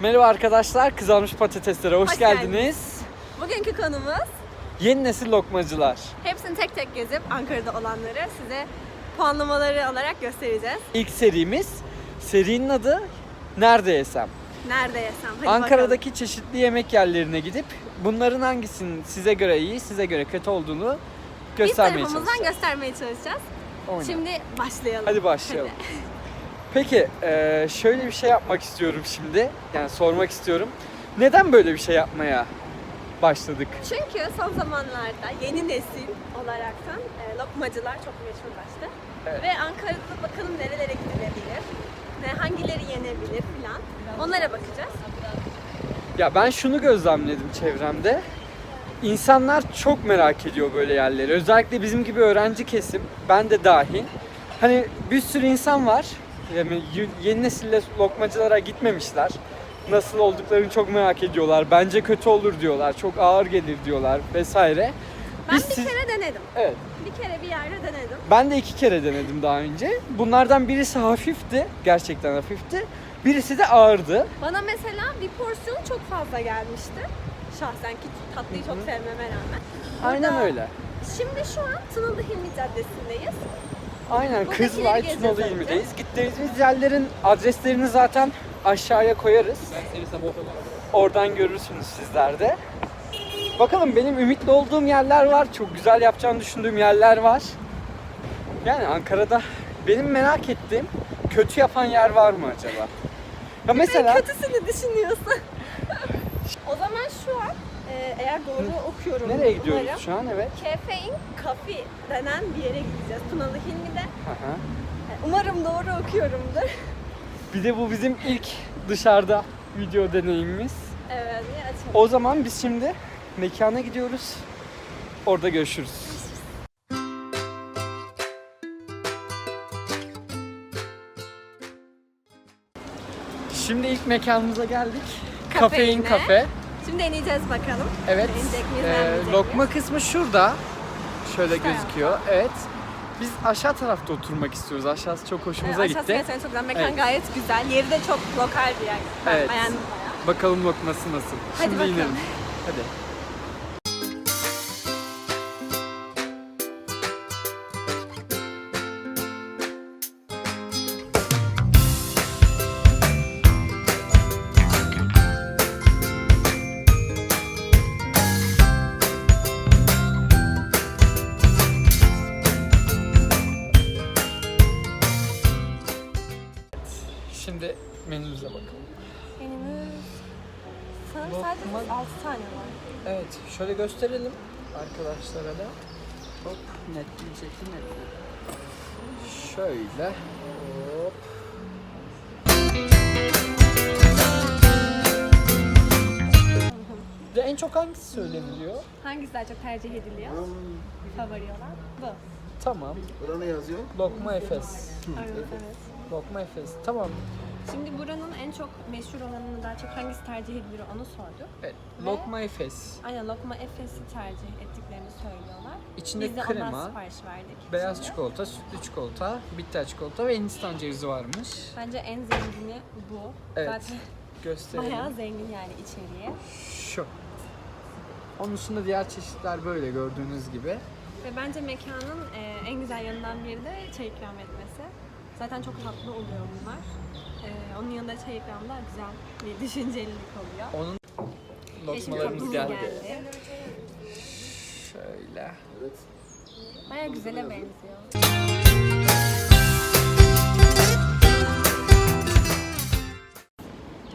Merhaba arkadaşlar, kızarmış patateslere hoş, Hoş geldiniz. geldiniz. Bugünkü konumuz Yeni nesil lokmacılar. hepsini tek tek gezip Ankara'da olanları size puanlamaları olarak göstereceğiz. İlk serimiz, serinin adı Nerede Yesem? Nerede yesem? Hadi Ankara'daki çeşitli yemek yerlerine gidip bunların hangisinin size göre iyi, size göre kötü olduğunu bakalım. Biz göstermeye tarafımızdan çalışacağız. göstermeye çalışacağız. Oyna. Şimdi başlayalım. Hadi başlayalım. Hadi. Peki, eee, şöyle bir şey yapmak istiyorum şimdi. Yani sormak istiyorum. Neden böyle bir şey yapmaya başladık? Çünkü son zamanlarda yeni nesil olaraktan e, lokmacılar çok meşhurlaştı. Evet. Ve Ankara'da bakalım nerelere gidilebilir, ne hangileri yenebilir filan. Onlara bakacağız. Ya ben şunu gözlemledim çevremde. İnsanlar çok merak ediyor böyle yerleri. Özellikle bizim gibi öğrenci kesim, ben de dahil. Hani bir sürü insan var. Yani yeni nesille lokmacılara gitmemişler. Nasıl olduklarını çok merak ediyorlar. Bence kötü olur diyorlar. Çok ağır gelir diyorlar vesaire. Ben Biz bir siz- kere denedim. Evet. Bir kere bir yerde denedim. Ben de iki kere denedim daha önce. Bunlardan birisi hafifti. Gerçekten hafifti. Birisi de ağırdı. Bana mesela bir porsiyon çok fazla gelmişti. Şahsen ki tatlıyı çok sevmeme rağmen. Aynen Burada- öyle. Şimdi şu an Tunalı Hilmi Caddesi'ndeyiz. Aynen Kızılay Tunalı. İlmi'deyiz. Gittiğimiz yerlerin adreslerini zaten aşağıya koyarız. Oradan görürsünüz sizler de. Bakalım benim ümitli olduğum yerler var. Çok güzel yapacağını düşündüğüm yerler var. Yani Ankara'da benim merak ettiğim kötü yapan yer var mı acaba? Ya mesela En kötüsünü düşünüyorsun. o zaman şu an e, eğer doğru okuyorum nereye gidiyoruz umarım, şu an? Evet. Kefein Kafi denen bir yere gideceğiz. Tunalı Hilmi'de. Hı hı. E, Umarım doğru okuyorumdur. Bir de bu bizim ilk dışarıda video deneyimimiz. Evet, açalım. O zaman biz şimdi mekana gidiyoruz. Orada görüşürüz. Şimdi ilk mekanımıza geldik. Kafein. Kafe. Şimdi deneyeceğiz bakalım. Evet. Miyiz, beğenmeyecek lokma miyiz? kısmı şurada. Şöyle tarafta. gözüküyor. Evet. Biz aşağı tarafta oturmak istiyoruz. Aşağısı çok hoşumuza aşağısı gitti. gerçekten çok güzel. Mekan Evet. gayet güzel. Yeri de çok lokal bir yer. Ben Evet. beğendim bayağı. Bakalım lokması nasıl. Hadi Şimdi bakalım. inelim. Hadi. Şöyle gösterelim arkadaşlara da. Hop, net diyecektim net. Şöyle. Hop. Ve en çok hangisi söyleniliyor? Hangisi daha çok tercih ediliyor? Favori olan bu. Tamam. Burada ne yazıyor? Lokma Efes. Evet, evet. Lokma Efes. Tamam. Şimdi buranın en çok meşhur olanını daha çok hangisi tercih edilir onu sorduk. Evet. Ve- Lokma Efes. Aynen lokma Efes'i tercih ettiklerini söylüyorlar. İçinde Biz de ondan krema, sipariş verdik. beyaz şimdi. çikolata, sütlü çikolata, bitter çikolata ve Hindistan cevizi varmış. Bence en zengini bu. Evet. Zaten Gösterelim. bayağı zengin yani içeriği. Şu. Onun dışında diğer çeşitler böyle gördüğünüz gibi. Ve bence mekanın e, en güzel yanından biri de çay ikram etmesi. Zaten çok tatlı oluyor bunlar. E, onun yanında çay ikram da güzel bir düşüncelilik oluyor. Onun lokmalarımız tatlımız geldi. Şöyle. Evet. Bayağı güzele benziyor.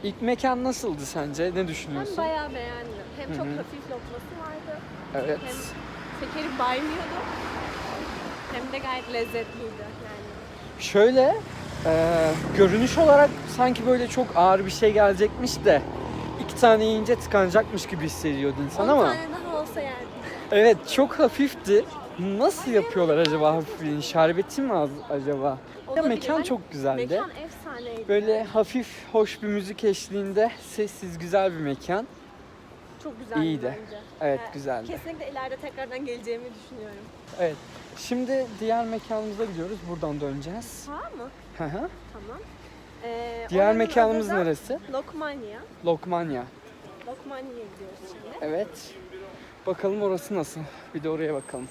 İlk mekan nasıldı sence? Ne Ben düşünüyorsun? bayağı beğendim. Hem çok Hı hı. hafif lokması vardı. Evet. Hem şekeri baymıyordu. Hem de gayet lezzetliydi yani. Şöyle e, görünüş olarak sanki böyle çok ağır bir şey gelecekmiş de iki tane yiyince tıkanacakmış gibi hissediyordu insan 10 ama tane daha olsa yerdim. evet çok hafifti. Nasıl yapıyorlar acaba hafifliğini? Şerbeti mi az acaba? Ya Olabilir. mekan çok güzeldi. Mekan efsaneydi. Böyle hafif hoş bir müzik eşliğinde sessiz güzel bir mekan. çok güzeldi iyiydi. bence. Evet güzeldi. Kesinlikle ileride tekrardan geleceğimi düşünüyorum. Evet. Şimdi diğer mekanımıza gidiyoruz. Buradan döneceğiz. Sağ mı? Hı hı. Tamam. Ee, Diğer oranın mekanımız adı da neresi? Lokmanya. Lokmanya. Lokmanya'ya gidiyoruz şimdi. Evet. Bakalım orası nasıl? Bir de oraya bakalım.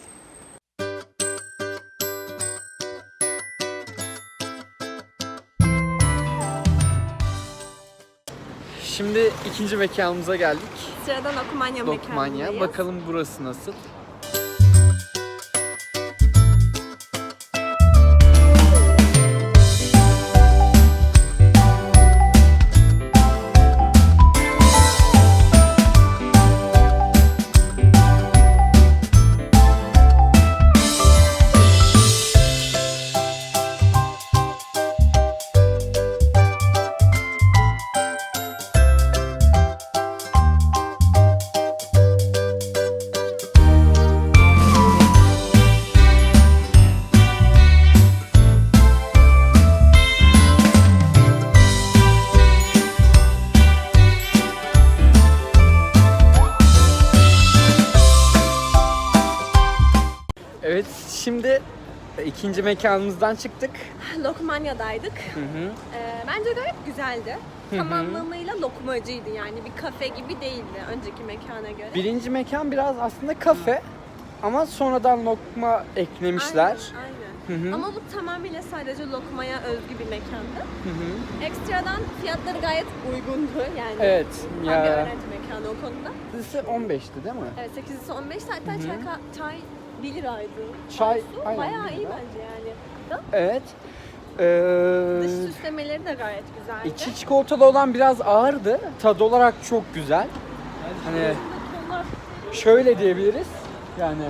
Şimdi ikinci mekanımıza geldik. Sıradan Lokmanya Lokmanya. mekanındayız. Bakalım burası nasıl? Şimdi ikinci mekanımızdan çıktık. Lokmanya'daydık. Hı hı. Ee, bence gayet güzeldi. Hı hı. Tam anlamıyla lokmacıydı yani bir kafe gibi değildi önceki mekana göre. Birinci mekan biraz aslında kafe ama sonradan lokma eklemişler. Aynen, aynen. Hı hı. Ama bu tamamıyla sadece lokmaya özgü bir mekandı. Hı hı. Ekstradan fiyatları gayet uygundu yani. Evet, Tam bir ya öğrenci mekanı o konuda. Lise 15'ti değil mi? Evet 8'lisi 15 hatta çay, çay 1 liraydı. Çay, Su aynen, bayağı bir iyi lira. bence yani. Evet. Dış Ee, süslemeleri de gayet güzeldi. içi çikolatalı olan biraz ağırdı. Tadı olarak çok güzel. Hani şöyle diyebiliriz. Yani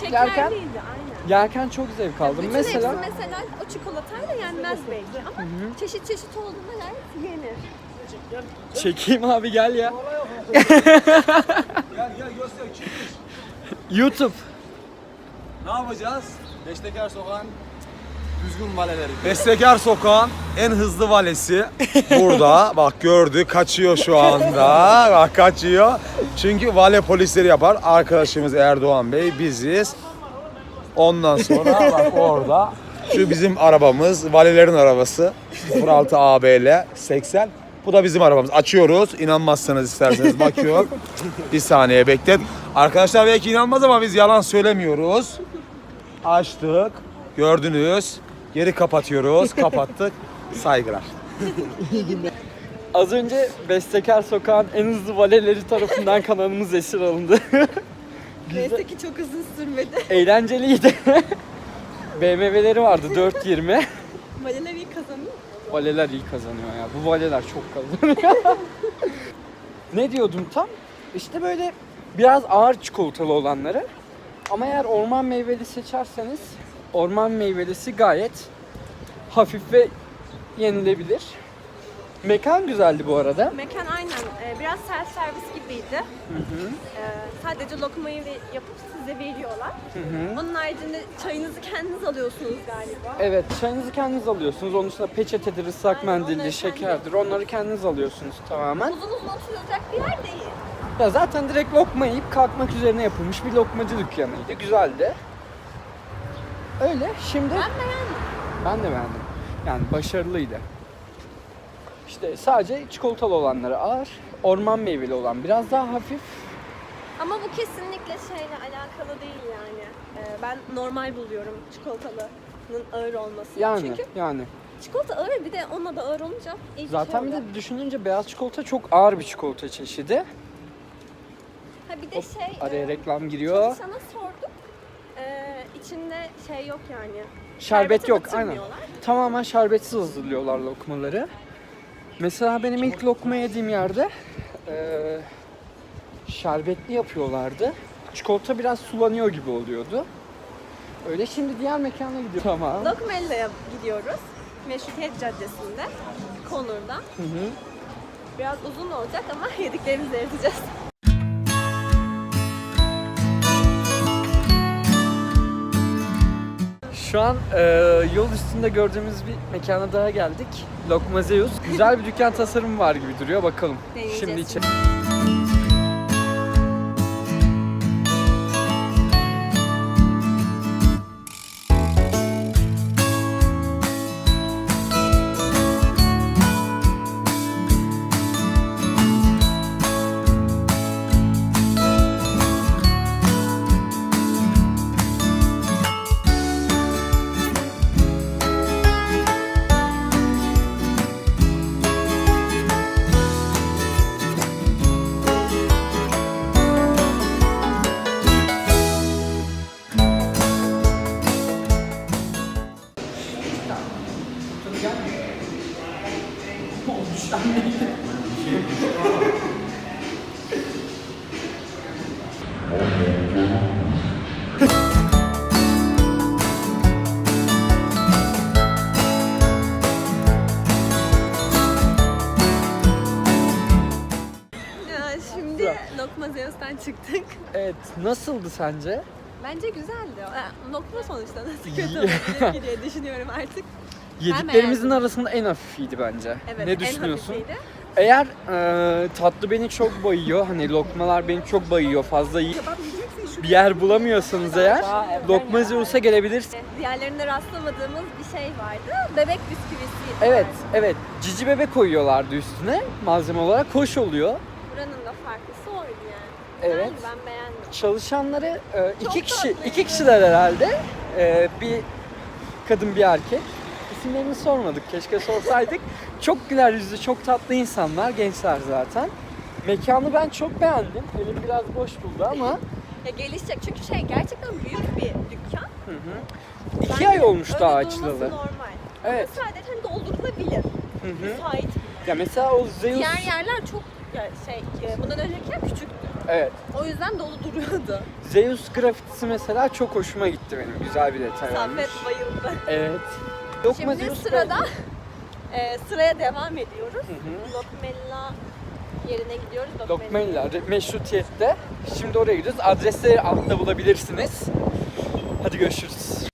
şeker Yerken- değildi aynen. yerken çok zevk aldım. Bütün Mesela hepsi mesela o çikolatayla yenmez belki ama çeşit çeşit olduğunda gayet yenir. çekeyim abi gel ya. Gel gel göster kimmiş? YouTube. Ne yapacağız? Bestekar Sokağın düzgün valeleri. Bestekar Sokağın en hızlı valesi burada. Bak gördü kaçıyor şu anda. Bak kaçıyor. Çünkü vale polisleri yapar. Arkadaşımız Erdoğan Bey biziz. Ondan sonra bak orada. Şu bizim arabamız. Valelerin arabası. 06 ABL 80. Bu da bizim arabamız. Açıyoruz. İnanmazsanız isterseniz bakıyor. Bir saniye beklet. Arkadaşlar belki inanmaz ama biz yalan söylemiyoruz. Açtık. Gördünüz. Geri kapatıyoruz. Kapattık. Saygılar. Az önce Bestekar Sokağın en hızlı valeleri tarafından kanalımız esir alındı. Neyse ki çok uzun sürmedi. Eğlenceliydi. BMW'leri vardı 420. Valeleri kazanıyor. Valeler iyi kazanıyor ya. Bu valeler çok kazanıyor. ne diyordum tam? İşte böyle biraz ağır çikolatalı olanları. Ama eğer orman meyveli seçerseniz orman meyvelisi gayet hafif ve yenilebilir. Mekan güzeldi bu arada. Mekan aynen e, biraz self servis gibiydi. E, sadece lokmayı ve- yapıp size veriyorlar. Onun haricinde çayınızı kendiniz alıyorsunuz galiba. Evet, çayınızı kendiniz alıyorsunuz. Onun dışında peçetedir, ıslak Aynen, mendildir, onları şekerdir. Onları kendiniz alıyorsunuz tamamen. Uzun uzun oturulacak bir yer değil. Ya zaten direkt lokma yiyip kalkmak üzerine yapılmış bir lokmacı dükkanıydı. Güzeldi. Öyle. Şimdi Ben beğendim. ben de beğendim. Yani başarılıydı. İşte sadece çikolatalı olanları ağır, orman meyveli olan biraz daha hafif. Ama bu kesinlikle şeyle alakalı değil yani. E, ben normal buluyorum çikolatalının ağır olmasını. Yani Çünkü yani. çikolata ağır bir de onunla da ağır olunca iyice Zaten bir de düşününce beyaz çikolata çok ağır bir çikolata çeşidi. Ha bir de Hop, şey... araya e, reklam giriyor. Sana sorduk. Ee, içinde şey yok yani. Şerbet şerbeti yok aynen. Tamamen şerbetsiz hazırlıyorlar lokmaları. Mesela benim ilk lokma yediğim yerde eee, şerbetli yapıyorlardı. Çikolata biraz sulanıyor gibi oluyordu. Öyle şimdi diğer mekana gidiyor. Tamam. Lokmella'ya gidiyoruz. Meşrutiyet Caddesi'nde. Konur'da. Hı hı. Biraz uzun olacak ama yediklerimizi eriteceğiz. Şu an eee, yol üstünde gördüğümüz bir mekana daha geldik. Lokmazeus. Güzel bir dükkan tasarımı var gibi duruyor. Bakalım. Deneyeceğiz Şimdi içeri. Zeus'tan çıktık. Evet, nasıldı sence? Bence güzeldi. Lokma sonuçta nasıl kötü olabilir diye düşünüyorum artık. Yediklerimizin arasında en hafifiydi bence. Evet, ne düşünüyorsun? En hafifiydi. Eğer e, tatlı beni çok bayıyor, hani lokmalar beni çok bayıyor, fazla iyi. Bir yer bulamıyorsanız eğer, Lokma Zeus'a gelebilirsiniz. Diğerlerinde rastlamadığımız bir şey vardı. Bebek bisküvisi. Evet, evet. Cici bebek koyuyorlardı üstüne malzeme olarak. Hoş oluyor. Buranın da farklısı oydu yani. Evet. Ben beğendim. Çalışanları e, iki Çok kişi, tatlıydı. iki kişiler herhalde. E, bir kadın bir erkek. İsimlerini sormadık. Keşke sorsaydık. Çok güler yüzlü, çok tatlı insanlar, gençler zaten. Mekanı ben çok beğendim. Elim biraz boş buldu ama Ya gelişecek çünkü şey gerçekten büyük bir dükkan. hı hı. iki Bence ay olmuş öyle daha açılalı. normal. Evet. Ama sadece hani doldurulabilir. Hı hı. Müsait. Ya mesela o Zeus... Diğer yerler çok ya şey e, bundan öncekiler küçüktü. Evet. O yüzden dolu duruyordu. Zeus grafitisi mesela çok hoşuma gitti benim. Güzel bir detay olmuş. Saffet bayıldı. Evet. Lokma Şimdi Zeus da- sırada e, sıraya devam ediyoruz. hı. Lokmella yerine gidiyoruz. Lokmella meşrutiyette. Şimdi oraya gidiyoruz. Adresleri altta bulabilirsiniz. Hadi görüşürüz.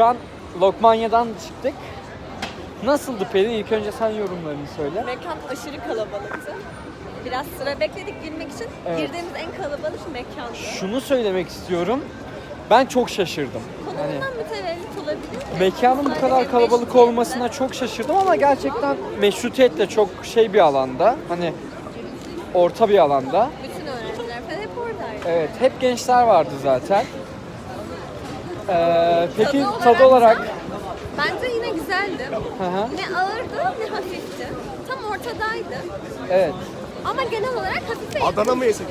Şu an Lokmanya'dan çıktık. Nasıldı Pelin? İlk önce sen yorumlarını söyle. Mekan aşırı kalabalıktı. Biraz sıra bekledik girmek için. Evet. Girdiğimiz en kalabalık mekandı. Şunu söylemek istiyorum. Ben çok şaşırdım. Yani Konumundan mütevellit olabilir mi? mekanın bu kadar kalabalık olmasına çok şaşırdım ama gerçekten meşrutiyetle çok şey bir alanda. Hani orta bir alanda. Bütün öğrenciler falan hep oradaydı. Evet, hep gençler vardı zaten. Ee, peki Tadı tadı olarak Bence yine güzeldi. Hı hı. Ne ağırdı ne hafifti. Tam ortadaydı. evet. Ama genel olarak hafife Adana mı yesek?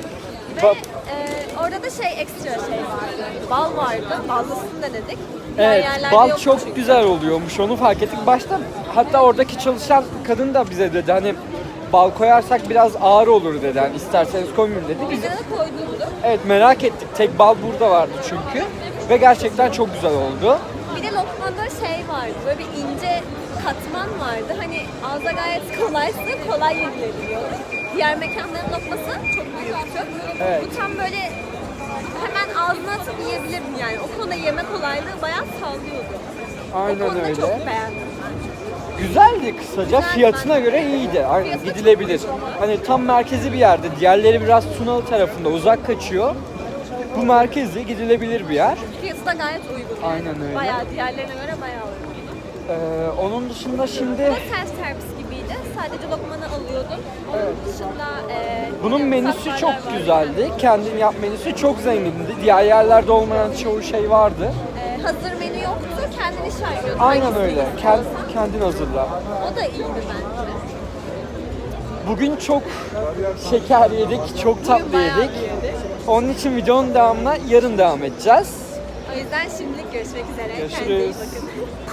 Ve Bak- e, orada da şey ekstra şey vardı. Bal vardı. Ballısını denedik. Diğer Evet, yerlerde bal yoktu çok çünkü. güzel oluyormuş. Onu fark ettik. Başta hatta oradaki çalışan kadın da bize dedi hani bal koyarsak biraz ağır olur dedi. Hani isterseniz koymayın dedi. Biz Bize de koydurdu. evet merak ettik. Tek bal burada vardı çünkü. Ve gerçekten çok güzel oldu. Bir de lokmada şey vardı. Böyle bir ince katman vardı. Hani ağza gayet kolaysa kolay yenilebiliyor. Diğer mekanların lokması çok büyüktü. Evet. Bu tam böyle hemen ağzına atıp yiyebilirdin yani. O konuda yeme kolaylığı bayağı sallıyordu. o Aynen konuda öyle. çok beğendim. Güzeldi kısaca. Güzel, Fiyatına bence göre iyiydi. Aynen Fiyatı gidilebilir. Hani tam merkezi bir yerde. Diğerleri biraz Tunalı tarafında uzak kaçıyor. Bu merkezi gidilebilir bir yer. Fiyatı da gayet uygun. Aynen öyle. Bayağı diğerlerine göre bayağı uygun. Ee, onun dışında şimdi Bu self servis gibiydi. Sadece lokmanı alıyordun. Onun dışında e, bunun yine menüsü çok vardı. güzeldi. Kendin yap menüsü çok zengindi. Diğer yerlerde olmayan çoğu şey vardı. E, hazır menü yoktu. Kendin işaretliyordun. Aynen Hangisini öyle. Kend, kendin hazırla. O da iyiydi bence. Bugün çok şeker yedik, çok tatlı yedik. yedik. Onun için videonun devamına yarın devam edeceğiz. O yüzden şimdilik görüşmek üzere. Kendinize iyi Görüşürüz. bakın.